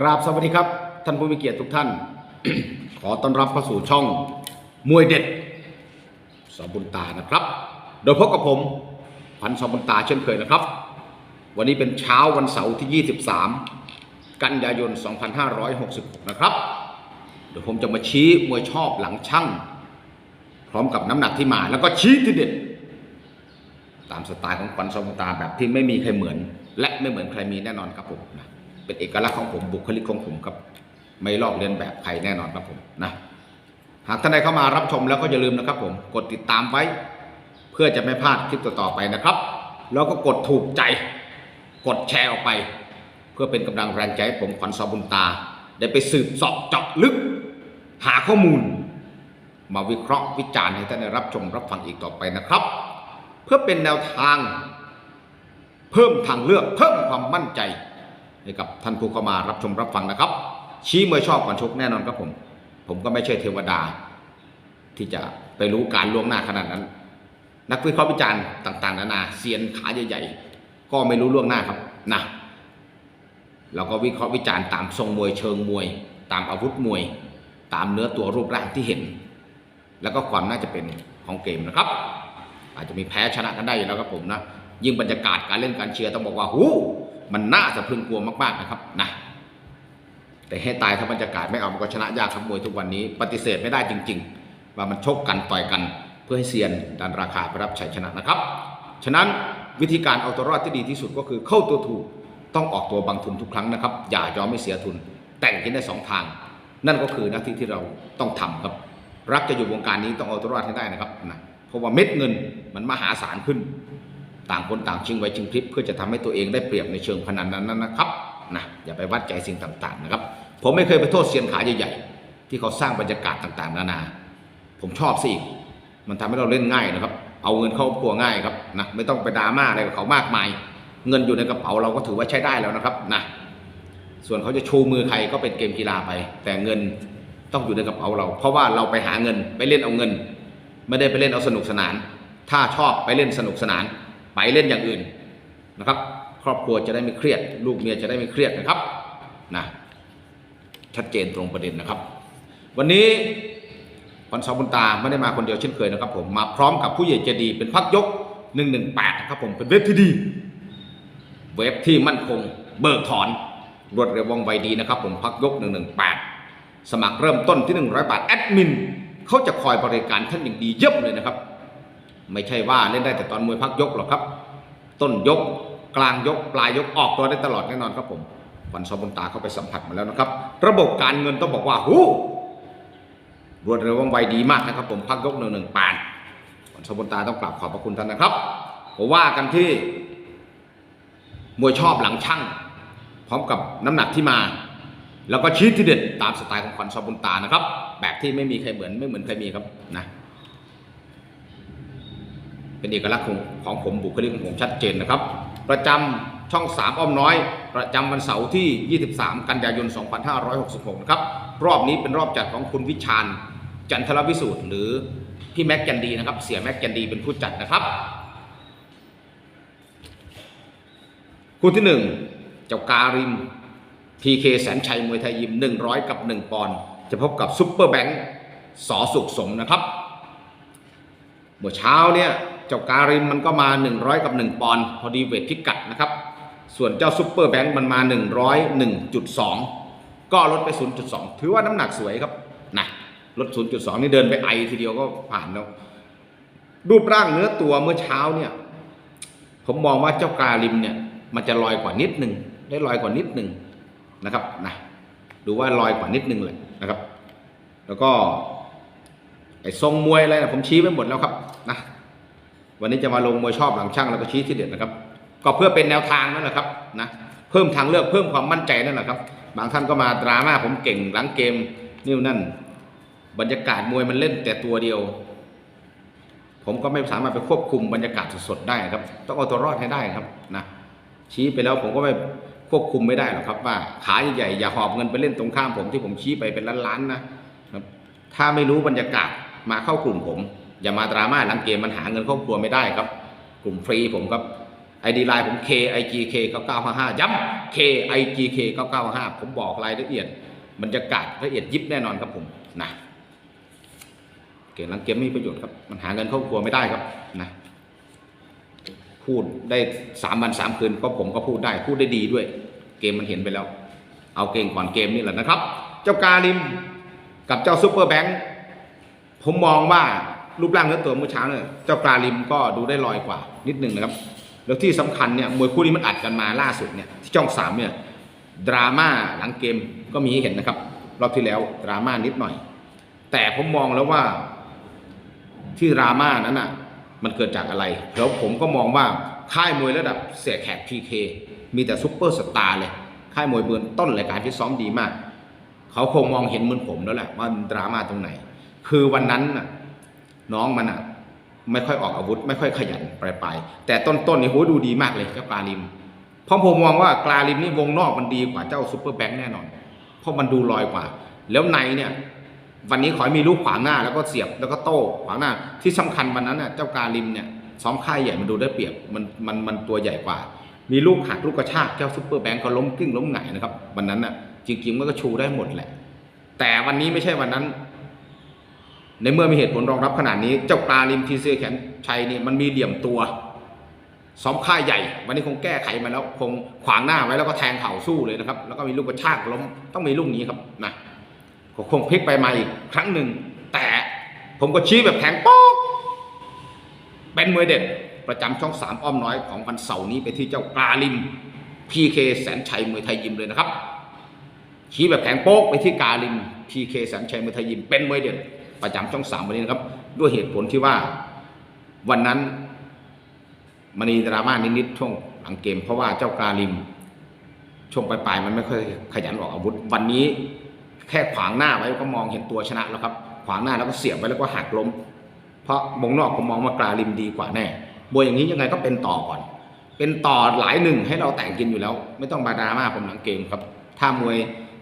กราบสวัสดีครับ ท่านผู้มีเกียรติทุกท่าน ขอต้อนรับเข้าสู่ช่องมวยเด็ดสบุญตานะครับ โดยพบกับผมพันสบุญตาเช่นเคยนะครับ วันนี้เป็นเช้าวันเสาร์ที่ 23 กันยายน 2566 นะครับ เดี๋ยวผมจะมาชี้มวยชอบหลังช่างพร้อมกับน้ำหนักที่มาแล้วก็ชี้ที่เด็ด ตามสไตล์ของควันสบุญตาแบบที่ไม่มีใครเหมือน และไม่เหมือนใครมีแน่นอนครับผมนะ เป็นเอกลักษณ์ของผมบุคลิกของผมครับ ไม่ลอกเลียนแบบใครแน่นอนครับผมนะหากท่านใดเข้ามารับชมแล้วก็อย่าลืมนะครับผมกดติดตามไว้ เพื่อจะไม่พลาดคลิปต่อๆไปนะครับ แล้วก็กดถูกใจ กดแชร์ออกไป เพื่อเป็นกำลังแรงใจให้ผมขวัญสอบุญตา ได้ไปสืบสอบเจาะลึก หาข้อมูล มาวิเคราะห์วิจารณ์ให้ท่านได้รับชมรับฟังอีกต่อไปนะครับ เพื่อเป็นแนวทาง เพิ่มทางเลือกเพิ่มความมั่นใจ ให้กับท่านผู้เข้ามารับชมรับฟังนะครับ ชี้มวยชอบก่อนชกแน่นอนครับผม ผมก็ไม่ใช่เทวดา ที่จะไปรู้การล่วงหน้าขนาดนั้น นักวิเคราะห์วิจารณ์ต่างๆนานาเซียนขาใหญ่ๆ ก็ไม่รู้ล่วงหน้าครับนะเราก็วิเคราะห์วิจารณ์ตามทรงมวยเชิงมวย ตามอาวุธมวย ตามเนื้อตัวรูปร่างที่เห็น แล้วก็ความน่าจะเป็นของเกมนะครับ อาจจะมีแพ้ชนะกันได้อยู่แล้วครับผมนะยิ่งบรรยากาศการเล่นการเชียร์ต้องบอกว่าหู มันน่าสะพรึงกลัวมากๆนะครับนะแต่ให้ตายถ้าบรรยากาศไม่เอามันก็ชนะยากครับมวยทุกวันนี้ ปฏิเสธไม่ได้จริง ๆ ว่ามันชกกันต่อยกัน เพื่อให้เซียนดันราคาไปรับชัยชนะนะครับ ฉะนั้นวิธีการเอาตัวรอดที่ดีที่สุดก็คือเข้าตัวถูกต้องออกตัวบางทุนทุกครั้งนะครับ อย่ายอมไม่เสียทุน แต่งกินได้สองทาง นั่นก็คือหน้าที่ที่เราต้องทำครับ รักจะอยู่วงการนี้ต้องเอาตัวรอดให้ได้นะครับนะเพราะว่าเม็ดเงินมันมหาศาลขึ้น ต่างคนต่างชิงไว้ชิงพริบเพื่อจะทำให้ตัวเองได้เปรียบในเชิงพนันนั้นนะครับนะอย่าไปวัดใจสิ่งต่างๆนะครับ ผมไม่เคยไปโทษเซียนขาใหญ่ๆที่เขาสร้างบรรยากาศต่างๆ นานา ผมชอบสิอีกมันทำให้เราเล่นง่ายนะครับ เอาเงินเข้าครัวง่ายครับนะไม่ต้องไปดราม่าอะไรกับเขามากมาย เงินอยู่ในกระเป๋าเราก็ถือว่าใช้ได้แล้วนะครับนะส่วนเขาจะชูมือใครก็เป็นเกมกีฬาไป แต่เงินต้องอยู่ในกระเป๋าเรา เพราะว่าเราไปหาเงินไปเล่นเอาเงิน ไม่ได้ไปเล่นเอาสนุกสนาน ถ้าชอบไปเล่นสนุกสนาน ไปเล่นอย่างอื่นนะครับ ครอบครัวจะได้ไม่เครียด ลูกเมียจะได้ไม่เครียดนะครับนะชัดเจนตรงประเด็นนะครับ วันนี้พันสองบุญตาไม่ได้มาคนเดียวเช่นเคยนะครับ ผมมาพร้อมกับผู้ใหญ่ใจดีเป็นพักยก 118นะครับผมเป็นเว็บที่ดี เว็บที่มั่นคง เบิกถอนรวดเร็วว่องไวดีนะครับ ผมพักยก 118 สมัครเริ่มต้นที่ 100 บาทแอดมินเขาจะคอยบริการท่านอย่างดีเยี่ยมเลยนะครับ ไม่ใช่ว่าเล่นได้แต่ตอนมวยพักยกหรอกครับ ต้นยกกลางยกปลายยกออกตัวได้ตลอดแน่นอนครับผมฟันซอมบนตาเข้าไปสัมผัสมาแล้วนะครับ ระบบการเงินต้องบอกว่าหูรวดเร็วว่องไวดีมากนะครับ ผมพักยกหนึ่งหนึ่งปานฟันซอมบนตาต้องกราบขอบพระคุณท่านนะครับผมว่ากันที่มวยชอบหลังช่างพร้อมกับน้ำหนักที่มา แล้วก็ชี้ที่เด็ดตามสไตล์ของขวัญซอบุญตานะครับแบบที่ไม่มีใครเหมือนไม่เหมือนใครมีครับนะ เป็นเอกลักษณ์ของของผมบุคลิกของผมชัดเจนนะครับ ประจำช่อง 3 อ้อมน้อย ประจำวันเสาร์ที่ 23 กันยายน 2566 นะครับ รอบนี้เป็นรอบจัดของคุณวิชาญจันทรวิสูตรหรือพี่แม็กจันดีนะครับ เสียแม็กจันดีเป็นผู้จัดนะครับ คู่ที่ 1 เจ้าการิม PK แสนชัยมวยไทยยิม 100 กับ 1 ปอนด์จะพบกับซุปเปอร์แบงค์สอสุขสมนะครับ เมื่อเช้าเนี่ย เจ้าการิมมันก็มา 100 กับ 1 ปอนด์พอดีเวทพิกัดนะครับ ส่วนเจ้าซุปเปอร์แบงค์มันมา 101.2 ก็ลดไป 0.2 ถือว่าน้ำหนักสวยครับนะลด 0.2 นี่เดินไปไอทีเดียวก็ผ่านแล้วรูปร่างเนื้อตัวเมื่อเช้าเนี่ย ผมมองว่าเจ้าการิมเนี่ย มันจะลอยกว่านิดหนึ่งได้ลอยกว่านิดหนึ่งนะครับนะดูว่าลอยกว่านิดหนึ่งเลยนะครับ แล้วก็ไอ้ทรงมวยอะไรนะผมชี้ไปหมดแล้วครับ วันนี้จะมาลงมวยชอบหลังช่างแล้วก็ชี้ที่เด็ดนะครับ ก็เพื่อเป็นแนวทางนั่นแหละครับนะเพิ่มทางเลือกเพิ่มความมั่นใจนั่นแหละครับ บางท่านก็มาดราม่าผมเก่งหลังเกมนี่นั่น บรรยากาศมวยมันเล่นแต่ตัวเดียว ผมก็ไม่สามารถไปควบคุมบรรยากาศสดๆได้ครับ ต้องเอาตัวรอดให้ได้ครับนะชี้ไปแล้วผมก็ไม่ควบคุมไม่ได้หรอกครับ ว่าขาใหญ่ๆอย่าหอบเงินไปเล่นตรงข้ามผมที่ผมชี้ไปเป็นล้านๆนะครับ ถ้าไม่รู้บรรยากาศมาเข้ากลุ่มผม อย่ามาดราม่าหลังเกมมันหาเงินครอบครัวไม่ได้ครับ กลุ่มฟรีผมครับ ID ไลน์ผม KIGK 9955ย้ำ KIGK 9955ผมบอกรายละเอียดบรรยากาศละเอียดยิบแน่นอนครับผมนะเกมหลังเกมไม่มีประโยชน์ครับ มันหาเงินเข้าครัวไม่ได้ครับนะพูดได้สามวันสามคืนก็ผมก็พูดได้พูดได้ดีด้วย เกมมันเห็นไปแล้ว เอาเก่งก่อนเกมนี่แหละนะครับ เจ้ากาลิมกับเจ้าซูเปอร์แบงค์ผมมองว่า รูปร่างเนื้อตัวเมื่อเช้าเนี่ยเจ้ากาลิมก็ดูได้ลอยกว่านิดหนึ่งนะครับ แล้วที่สำคัญเนี่ยมวยคู่นี้มันอัดกันมาล่าสุดเนี่ยที่ช่องสามเนี่ยดราม่าหลังเกมก็มีให้เห็นนะครับ รอบที่แล้วดราม่านิดหน่อย แต่ผมมองแล้วว่าที่ดราม่านั้นน่ะมันเกิดจากอะไร แล้วผมก็มองว่าค่ายมวยระดับเสียแขกพีเคมีแต่ซุปเปอร์สตาร์เลยค่ายมวยเบือนต้นรายการที่ซ้อมดีมาก เขาคงมองเห็นเหมือนผมแล้วแหละว่าดราม่าตรงไหน คือวันนั้นน่ะ น้องมันอะไม่ค่อยออกอาวุธ ไม่ค่อยขยันไปไปแต่ต้นๆนี่โหดูดีมากเลยเจ้ากาลิมเพราะผมมองว่ากาลิมนี่วงนอกมันดีกว่าเจ้าซุปเปอร์แบงค์แน่นอน เพราะมันดูลอยกว่า แล้วในเนี่ย วันนี้ขอให้มีลูกขวางหน้าแล้วก็เสียบแล้วก็โต้ขวางหน้า ที่สำคัญวันนั้นน่ะเจ้ากาลิมเนี่ยซ้อมค่ายใหญ่มันดูได้เปรียบมันมันมันตัวใหญ่กว่า มีลูกหักลูกกระชากเจ้าซุปเปอร์แบงค์ก็ล้มกิ้งล้มหงายนะครับวันนั้นน่ะจริงๆมันก็ชูได้หมดแหละ แต่วันนี้ไม่ใช่วันนั้น ในเมื่อมีเหตุผลรองรับขนาดนี้ เจ้ากาลิมทีเซแขนชัยเนี่ยมันมีเหลี่ยมตัวซ้อมค่ายใหญ่ วันนี้คงแก้ไขมาแล้วคงขวางหน้าไว้แล้วก็แทงเข่าสู้เลยนะครับ แล้วก็มีลูกกระชากล้มต้องมีลูกนี้ครับนะก็คงพลิกไปมาอีกครั้งหนึ่ง แต่ผมก็ชี้แบบแทงโป๊กเป็นมวยเด็ดประจำช่องสามอ้อมน้อยของวันเสาร์นี้ไปที่เจ้ากาลิมพีเคแสนชัยมวยไทยยิมเลยนะครับชี้แบบแทงโป๊กไปที่กาลิมพีเคแสนชัยมวยไทยยิมเป็นมวยเด็ด ประจำช่องสามวันนี้นะครับ ด้วยเหตุผลที่ว่าวันนั้นมันมีดราม่านิดๆช่วงหลังเกม เพราะว่าเจ้ากาลิมช่วงปลายๆมันไม่ค่อยขยันออกอาวุธ วันนี้แค่ขวางหน้าไว้ก็มองเห็นตัวชนะแล้วครับ ขวางหน้าแล้วก็เสียบไว้แล้วก็หักล้ม เพราะมงนอกผมมองว่ากาลิมดีกว่าแน่มวยอย่างนี้ยังไงก็เป็นต่อก่อน เป็นต่อหลายหนึ่งให้เราแต่งกินอยู่แล้ว ไม่ต้องมาดราม่าผมหลังเกมครับถ้ามวย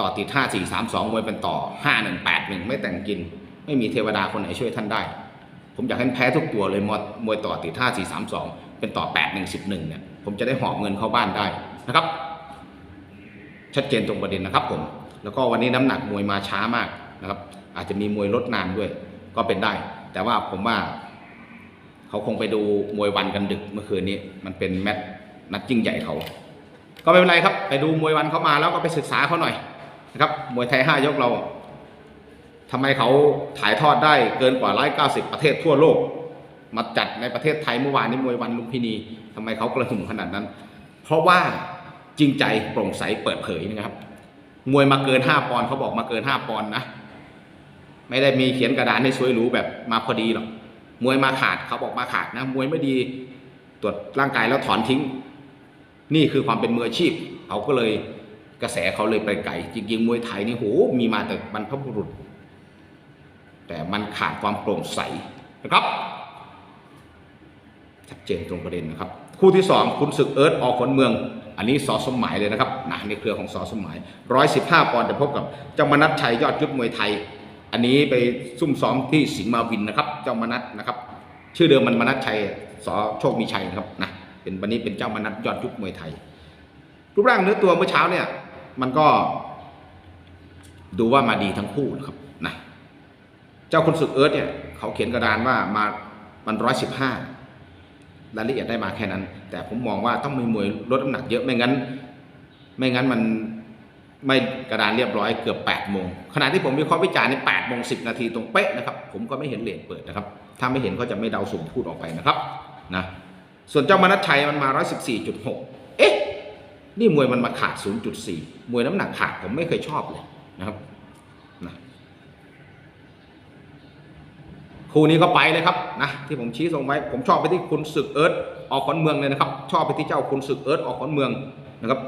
ต่อติด 5 4 3 2มวยเป็นต่อ 5 1 8 1 ไม่แต่งกิน ไม่มีเทวดาคนไหนช่วยท่านได้ ผมอยากให้แพ้ทุกตัวเลยมวยมวยต่อติด5 4 3 2เป็นต่อ8 1 10 1เนี่ยผมจะได้หอบเงินเข้าบ้านได้นะครับ ชัดเจนตรงประเด็นนะครับผมแล้วก็วันนี้น้ำหนักมวยมาช้ามากนะครับ อาจจะมีมวยลดนานด้วย ก็เป็นได้ แต่ว่าผมว่า เขาคงไปดูมวยวันกันดึกเมื่อคืนนี้ มันเป็นแมตช์นัดยิ่งใหญ่เขา ก็ไม่เป็นไรครับ ไปดูมวยวันเขามาแล้วก็ไปศึกษาเขาหน่อยนะครับมวยไทยห้ายกเรา ทำไมเขาถ่ายทอดได้เกินกว่า190ประเทศทั่วโลก มาจัดในประเทศไทยเมื่อวานนี้มวยวันลุมพินีทำไมเขากระหึ่มขนาดนั้น เพราะว่าจริงใจโปร่งใสเปิดเผยนะครับ มวยมาเกิน5ปอนด์เขาบอกมาเกิน5ปอนด์นะ ไม่ได้มีเขียนกระดานให้สวยรู้แบบมาพอดีหรอกมวยมาขาดเขาบอกมาขาดนะมวยไม่ดีตรวจร่างกายแล้วถอนทิ้ง นี่คือความเป็นมืออาชีพเขาก็เลยกระแสเขาเลยไปไกลจริงๆมวยไทยนี่โหมีมาแต่บรรพบุรุษ แต่มันขาดความโปร่งใสนะครับชัดเจนตรงประเด็นนะครับ คู่ที่สองคุณศึกเอิร์ธออกขนเมือง อันนี้สอสมหมายเลยนะครับนะในเครือของสอสมหมายร้อยสิบห้าปอนด์จะพบกับเจ้ามนัทชัยยอดยุทธมวยไทย อันนี้ไปซุ่มซ้อมที่สิงห์มาวินนะครับ เจ้ามนัทนะครับ ชื่อเดิมมันมนัทชัยสอโชคมีชัยนะครับนะเป็นวันนี้เป็นเจ้ามนัทยอดยุทธมวยไทย รูปร่างเนื้อตัวเมื่อเช้าเนี่ยมันก็ดูว่ามาดีทั้งคู่นะครับ เจ้าคุณศึกเอิร์ธเนี่ยเขาเขียนกระดานว่ามามันร้อยสิบห้ารายละเอียดได้มาแค่นั้น แต่ผมมองว่าต้องมีมวยลดน้ำหนักเยอะไม่งั้น ไม่งั้นมันไม่กระดานเรียบร้อยเกือบ8ปดโมงขณะที่ผมมีข้อวิจารณ์ในแปดโมงสินาทีตรงเป๊ะนะครับ ผมก็ไม่เห็นเลทเปิดนะครับ ถ้าไม่เห็นก็จะไม่เดาสุ่มพูดออกไปนะครับนะส่วนเจ้ามนัทชัยมันมา 114.6 เอ๊ะ นี่มวยมันมาขาด 0.4 มวยน้ำหนักขาดผมไม่เคยชอบเลยนะครับนะ คู่นี้ก็ไปเลยครับนะที่ผมชี้ส่งไว้ ผมชอบไปที่คุณศึกเอิร์ธออกขอนเมืองเลยนะครับ ชอบไปที่เจ้าคุณศึกเอิร์ธออกขอนเมืองนะครับ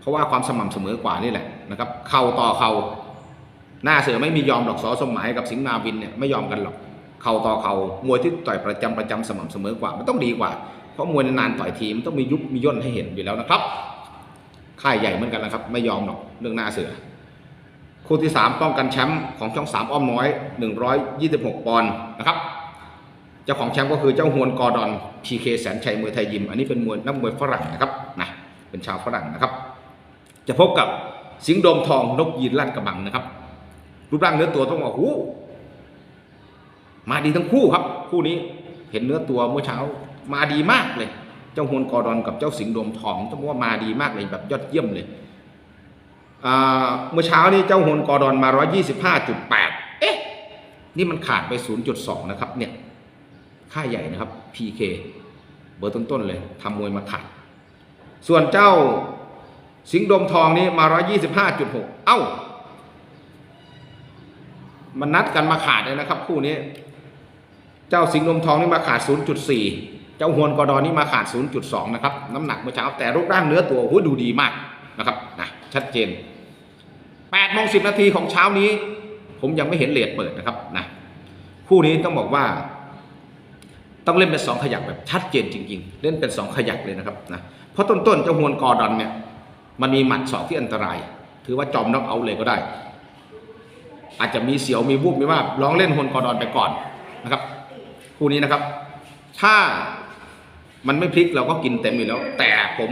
เพราะว่าความสม่ำเสมอกว่านี่แหละนะครับ เข่าต่อเข่าหน้าเสือไม่มียอมหรอกสอสมหมายกับสิงห์นาวินเนี่ยไม่ยอมกันหรอกเข่าต่อเข่ามวยที่ต่อยประจำประจำสม่ำเสมอกว่ามันต้องดีกว่าเพราะมวยนานๆต่อยทีมนต้องมียุบมีย่นให้เห็นอยู่แล้วนะครับค่ายใหญ่เหมือนกันนะครับ ไม่ยอมหรอกเรื่องหน้าเสือ คู่ที่ 3 ป้องกันแชมป์ของช่อง 3 อ้อมน้อย 126 ปอนด์นะครับ เจ้าของแชมป์ก็คือเจ้าฮวนกอร์ดอนพีเคแสนชัยมวยไทยยิม อันนี้เป็นมวยนักมวยฝรั่งนะครับนะเป็นชาวฝรั่งนะครับ จะพบกับสิงห์โดมทองนกยีนลาดกระบังนะครับ รูปร่างเนื้อตัวต้องบอกหูมาดีทั้งคู่ครับ คู่นี้เห็นเนื้อตัวเมื่อเช้ามาดีมากเลย เจ้าฮวนกอร์ดอนกับเจ้าสิงห์โดมทองต้องบอกว่ามาดีมากเลยแบบยอดเยี่ยมเลย เมื่อเช้านี้เจ้าฮวนกอดอนมา 125.8 เอ๊ะ นี่มันขาดไป 0.2 นะครับ เนี่ย ค่าใหญ่นะครับ PK เบอร์ต้นๆเลยทำมวยมาขาด ส่วนเจ้าสิงห์ดมทองนี่มา 125.6 เอ้า มันนัดกันมาขาดเลยนะครับ คู่นี้ เจ้าสิงห์ดมทองนี่มาขาด 0.4 เจ้าฮวนกอดอนนี่มาขาด 0.2 นะครับ น้ำหนักเมื่อเช้าแต่รูปร่างเนื้อตัวโอ้โหดูดีมากนะครับนะชัดเจน 8โมง10 นาทีของเช้านี้ ผมยังไม่เห็นเลทเปิดนะครับนะคู่นี้ต้องบอกว่า ต้องเล่นเป็นสองขยักแบบชัดเจนจริง ๆ เล่นเป็นสองขยักเลยนะครับนะเพราะต้นๆเจ้าฮวนกอดอนเนี่ยมันมีหมัดศอกที่อันตราย ถือว่าจอมน็อกเอาเลยก็ได้ อาจจะมีเสียวมีวุบมีว่าลองเล่นฮวนกอดอนไปก่อนนะครับ คู่นี้นะครับ ถ้ามันไม่พลิกเราก็กินเต็มอยู่แล้ว แต่ผม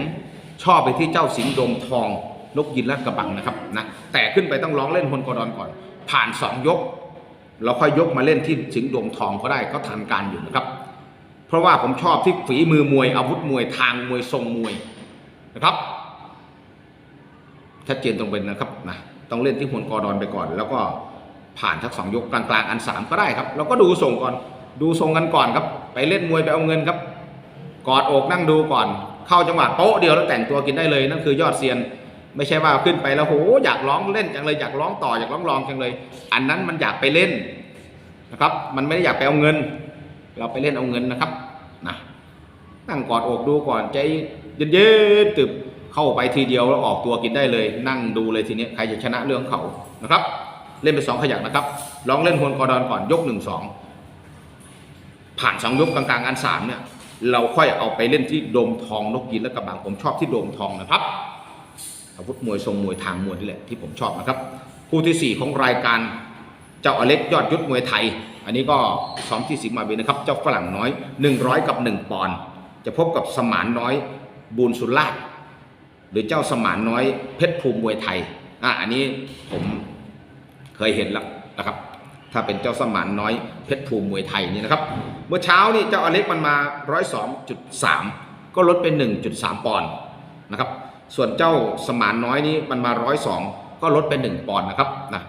ชอบไปที่เจ้าสิงห์โดมทอง นกยินลาดกระบังนะครับนะแต่ขึ้นไปต้องร้องเล่นฮวนกอร์ดอนก่อน ผ่านสองยกเราค่อยยกมาเล่นที่สิงโดมทองก็ได้ก็ทันการอยู่นะครับ เพราะว่าผมชอบที่ฝีมือมวยอาวุธมวยทางมวยทรงมวยนะครับชัดเจนตรงเป็นนะครับนะต้องเล่นที่ฮวนกอร์ดอนไปก่อน แล้วก็ผ่านทักสองยกกลางๆอันสามก็ได้ครับเราก็ดูทรงก่อนดูทรงกันก่อนครับ ไปเล่นมวยไปเอาเงินครับ กอดอกนั่งดูก่อน เข้าจังหวะโป๊ะเดียวแล้วแต่งตัวกินได้เลยนั่นคือยอดเซียน ไม่ใช่ว่าขึ้นไปแล้วโหอยากร้องเล่นจังเลยอยากร้องต่ออยากร้องรองจังเลย อันนั้นมันอยากไปเล่นนะครับ มันไม่ได้อยากไปเอาเงิน เราไปเล่นเอาเงินนะครับนะนั่งกอดอกดูก่อนใจเย็นๆตึบเข้าไปทีเดียวแล้วออกตัวกินได้เลย นั่งดูเลยทีนี้ใครจะชนะเรื่องเขานะครับ เล่นไปสองขยักนะครับลองเล่นฮวนกอดอนก่อนยกหนึ่งสองผ่านสองยกกลางๆอันสามเนี่ยเราค่อยเอาไปเล่นที่โดมทองนกยินและกระบังผมชอบที่โดมทองนะครับ อาวุธมวยทรงมวยทางมวยนี่แหละที่ผมชอบนะครับคู่ที่ 4 ของรายการเจ้าอเล็กยอดยุทธมวยไทย อันนี้ก็ซ้อมที่สิงห์มาเบนนะครับ เจ้าฝรั่งน้อย 100 กับ 1 ปอนด์จะพบกับสมานน้อยบูนสุราชหรือเจ้าสมานน้อยเพชรภูมิมวยไทยอะอันนี้ผมเคยเห็นแล้วนะครับ ถ้าเป็นเจ้าสมานน้อยเพชรภูมิมวยไทยนี่นะครับ เมื่อเช้านี่เจ้าอเล็กมันมา 102.3 ก็ลดเป็น 1.3 ปอนด์นะครับ ส่วนเจ้าสมานน้อยนี้มันมาร้อยสองก็ลดไปหนึ่งปอนด์นะครับนะ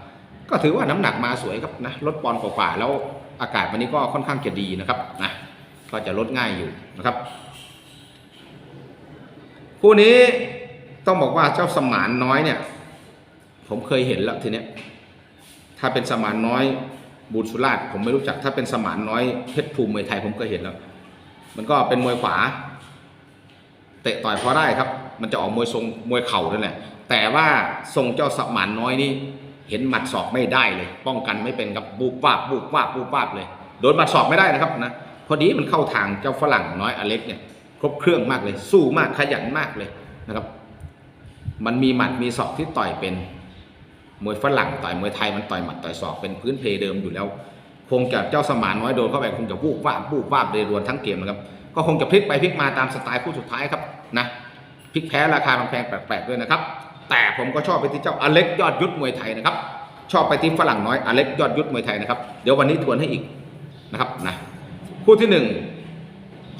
ก็ถือว่าน้ำหนักมาสวยครับนะลดปอนด์กว่าแล้วอากาศวันนี้ก็ค่อนข้างจะดีนะครับนะก็จะลดง่ายอยู่นะครับคู่นี้ต้องบอกว่าเจ้าสมานน้อยเนี่ย ผมเคยเห็นแล้วทีเนี้ยถ้าเป็นสมานน้อยบุญสุราชผมไม่รู้จักถ้าเป็นสมานน้อยเพชรภูมิมวยไทยผมเคยเห็นแล้ว มันก็เป็นมวยขวา เตะต่อยพอได้ครับ มันจะออกมวยทรงมวยเข่านั่นแหละแต่ว่าทรงเจ้าสมานน้อยนี่เห็นหมัดศอกไม่ได้เลย ป้องกันไม่เป็นครับบูบวาบบูบวาบบูบวาบเลยโดนหมัดศอกไม่ได้นะครับนะพอดีมันเข้าทางเจ้าฝรั่งน้อยอเล็กเนี่ยครบเครื่องมากเลย สู้มากขยันมากเลยนะครับ มันมีหมัดมีศอกที่ต่อยเป็นมวยฝรั่งต่อยมวยไทยมันต่อยหมัดต่อยศอกเป็นพื้นเพเดิมอยู่แล้ว คงจะเจ้าสมานน้อยโดนเข้าไปคงจะวูบวาบวูบวาบเลยรวนทั้งเกมนะครับก็คงจะพลิกไปพลิกมาตามสไตล์คู่สุดท้ายครับนะ พลิกแพ้ราคาแพงแปลกๆด้วยนะครับ แต่ผมก็ชอบไปที่เจ้าอเล็กยอดยุทธมวยไทยนะครับ ชอบไปที่ฝรั่งน้อยอเล็กยอดยุทธมวยไทยนะครับ เดี๋ยววันนี้ทวนให้อีกนะครับนะคู่ที่หนึ่ง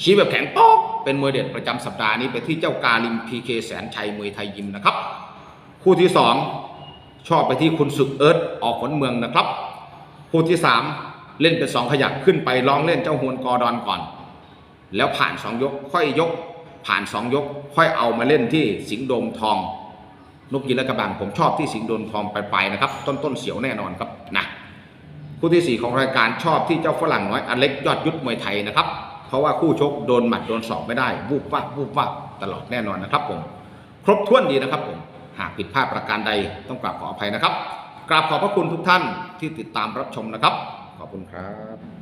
ชี้แบบแข็งโป๊กเป็นมวยเด็ดประจำสัปดาห์นี้ไปที่เจ้ากาลิมพีเคแสนชัยมวยไทยยิมนะครับ คู่ที่สองชอบไปที่คุณศึกเอิร์ธออกขนเมืองนะครับ คู่ที่สามเล่นเป็นสองขยักขึ้นไปลองเล่นเจ้าฮวนกอดอนก่อน แล้วผ่านสองยกค่อยยก ผ่านสองยก ค่อยเอามาเล่นที่สิงห์โดมทอง นกยินและกระบังผมชอบที่สิงห์โดมทองไปๆนะครับ ต้นต้นเสียวแน่นอนครับนะคู่ที่สี่ของรายการชอบที่เจ้าฝรั่งน้อยอเล็กยอดยุทธมวยไทยนะครับ เพราะว่าคู่ชกโดนหมัดโดนศอกไม่ได้วูบวับวูบวับตลอดแน่นอนนะครับผมครบถ้วนดีนะครับผมหากผิดพลาดประการใดต้องกราบขออภัยนะครับกราบขอบพระคุณทุกท่านที่ติดตามรับชมนะครับ ขอบคุณครับ